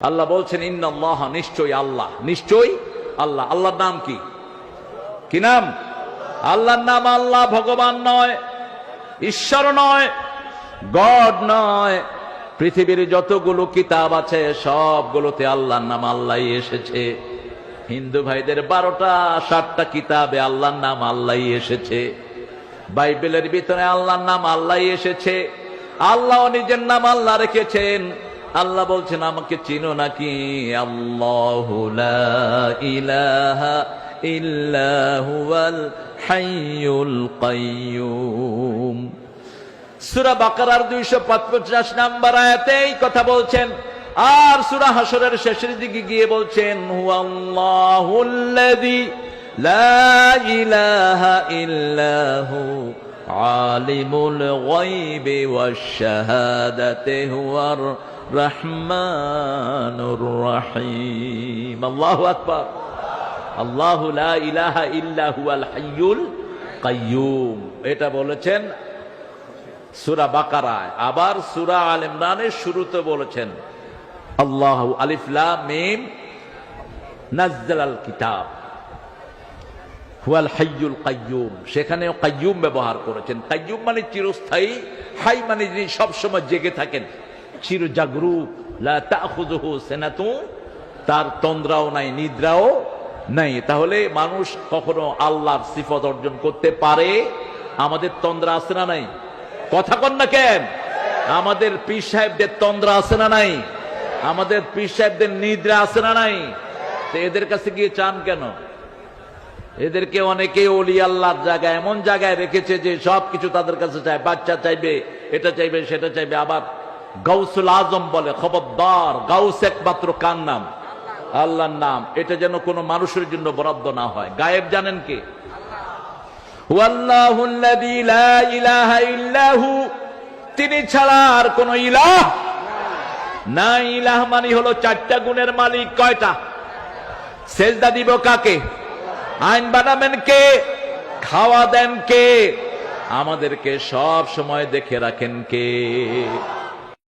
আল্লাহ বলছেন, ইন্নাল্লাহ, নিশ্চয়ই আল্লাহ। নিশ্চয়ই আল্লাহ। আল্লাহর নাম কি? কি নাম? আল্লাহর নাম আল্লাহ, ভগবান নয়, ঈশ্বর নয়, গড নয়। পৃথিবীর যতগুলো কিতাব আছে, সবগুলোতে আল্লাহর নাম আল্লাহ এসেছে। হিন্দু ভাইদের বারোটা, সাতটা কিতাবে আল্লাহর নাম আল্লাহ এসেছে। বাইবেলের ভিতরে আল্লাহর নাম আল্লাহ এসেছে। আল্লাহ নিজের নাম আল্লাহ রেখেছেন। আল্লাহ বলছেন, আমাকে চিনো নাকি? আল্লাহ ইলাহা সুরা দুইশো নাম্বার বলছেন। আর সুরা হাসরের শেষের দিকে গিয়ে বলছেন লা ইলাহা আলিমুল রহমানুর রহিম। আল্লাহু আকবার। আল্লাহু ইলাহা ইল্লা হুয়াল কাইয়ুম। এটা বলেছেন সুরা বাকারায়। আবার সুরা আল ইমরানের শুরুতে বলেছেন, আল্লাহ আলিফলা মিম নাজ্জাল আল কিতাব। হুয়াল হাইয়ুল কাইয়ুম। সেখানেও কাইয়ুম ব্যবহার করেছেন। কাইয়ুম মানে চিরস্থায়ী, হাই মানে যিনি সবসময় জেগে থাকেন। চির জাগরুক তার তন্দ্রাও নাই, নিদ্রাও নাই। তাহলে মানুষ কখনো আল্লাহর সিফত অর্জন করতে পারে? আমাদের তন্দ্রা আছে না নাই? কথা কন না কেন? আমাদের পীর সাহেবদের তন্দ্রা আছে না নাই? আমাদের পীর সাহেবদের নিদ্রা আছে না নাই? তো এদের কাছে গিয়ে চান কেন? এদেরকে অনেকে অলি আল্লাহর জায়গায় এমন জায়গায় রেখেছে যে সব কিছু তাদের কাছে চায়। বাচ্চা চাইবে, এটা চাইবে, সেটা চাইবে, আবার গাউসুল আজম বলে, খবরদার, গাউস একমাত্র কার নাম? আল্লাহর নাম। এটা যেন কোনো মানুষের জন্য বরাদ্দ না হয়। গায়েব জানেন কে? তিনি ছাড়া আর কোন ইলাহ না ইলাহ মানে হলো চারটা গুণের মালিক। কয়টা? সেজদা দিব কাকে? আইন বানাবেন কে? খাওয়া দেন কে? আমাদেরকে সব সময় দেখে রাখেন কে?